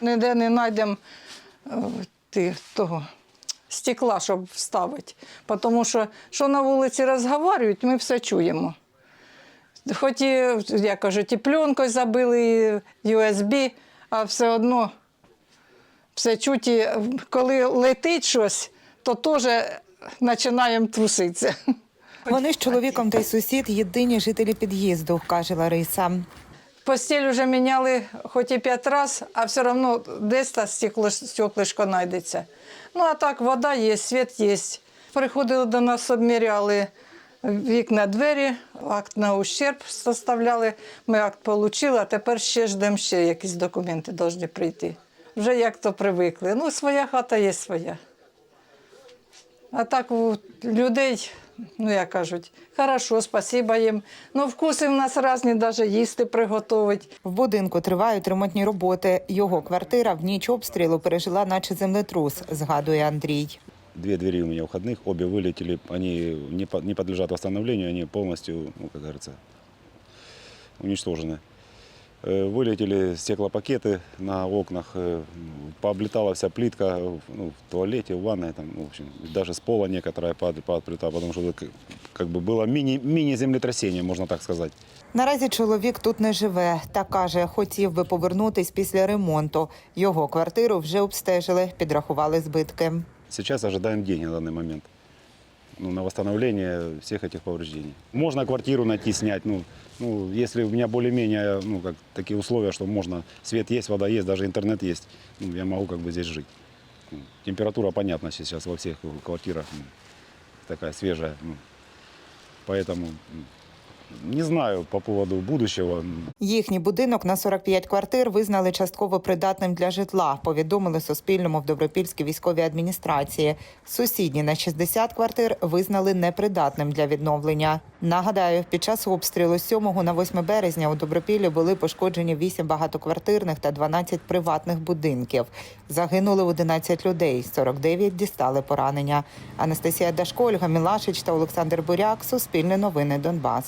Ніде не знайдемо е, того стекла, щоб вставити. Тому що, що на вулиці розговорюють, ми все чуємо. Хоч і, я кажу, і пленкою забили, і USB, а все одно все чуть, і коли летить щось, то теж починаємо труситися. Вони з чоловіком та й сусід єдині жителі під'їзду, каже Лариса. Постіль вже міняли хоч і п'ять разів, а все одно десь та стеклишко знайдеться. Ну а так, вода є, світ є. Приходили до нас, обміряли вікна, двері, акт на ущерб составляли. Ми акт отримали, а тепер ще ждемо, ще якісь документи повинні прийти. Вже як то привикли. Ну, своя хата є своя. А так у людей, ну як кажуть, хорошо, спасибо їм. Ну, вкуси в нас різні, навіть їсти приготувати. В будинку тривають ремонтні роботи. Його квартира в ніч обстрілу пережила, наче землетрус, згадує Андрій. Две двери у меня входных, обе вылетели, они не, по- не подлежат восстановлению, они полностью, ну, как говорится, уничтожены. Э, Вылетели стеклопакеты на окнах, э, пооблетала вся плитка э, ну, в туалете, в ванной, там, ну, в общем, даже с пола некоторая пад- подплетала, потому что это к- как бы было мини- мини-землетрясение, можно так сказать. Наразі чоловік тут не живе та каже, хотів би повернутись після ремонту. Його квартиру вже обстежили, підрахували збитки. Сейчас ожидаем деньги на данный момент ну, на восстановление всех этих повреждений. Можно квартиру найти, снять. Ну, ну, если у меня более-менее ну, как, такие условия, что можно, свет есть, вода есть, даже интернет есть, ну, я могу как бы здесь жить. Ну, температура, понятно, сейчас во всех квартирах ну, такая свежая. ну. поэтому м, не знаю по поводу будущего. Їхній будинок на 45 квартир визнали частково придатним для житла. Повідомили Суспільному в Добропільській військовій адміністрації. Сусідні на 60 квартир визнали непридатним для відновлення. Нагадаю, під час обстрілу з 7 на 8 березня у Добропіллі були пошкоджені 8 багатоквартирних та 12 приватних будинків. Загинули 11 людей, 49 дістали поранення. Анастасія Дашко, Ольга Мілашич та Олександр Буряк. Суспільне новини Донбас.